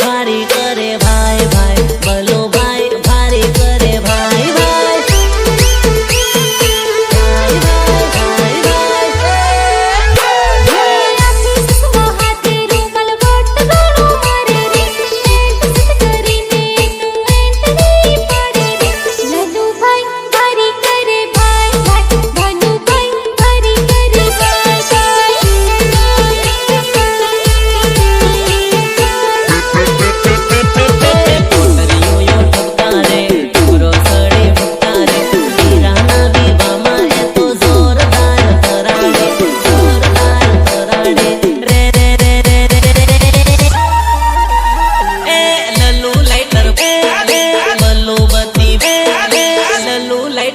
party kare bhaan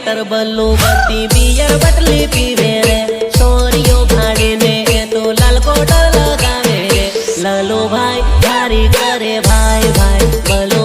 तरबलो बत्ती beer butterly पीवे रे। छोरियो भागे ने तो लाल कोटा लगावे रे। लालो भाई, भारी करे, भाई भाई बलो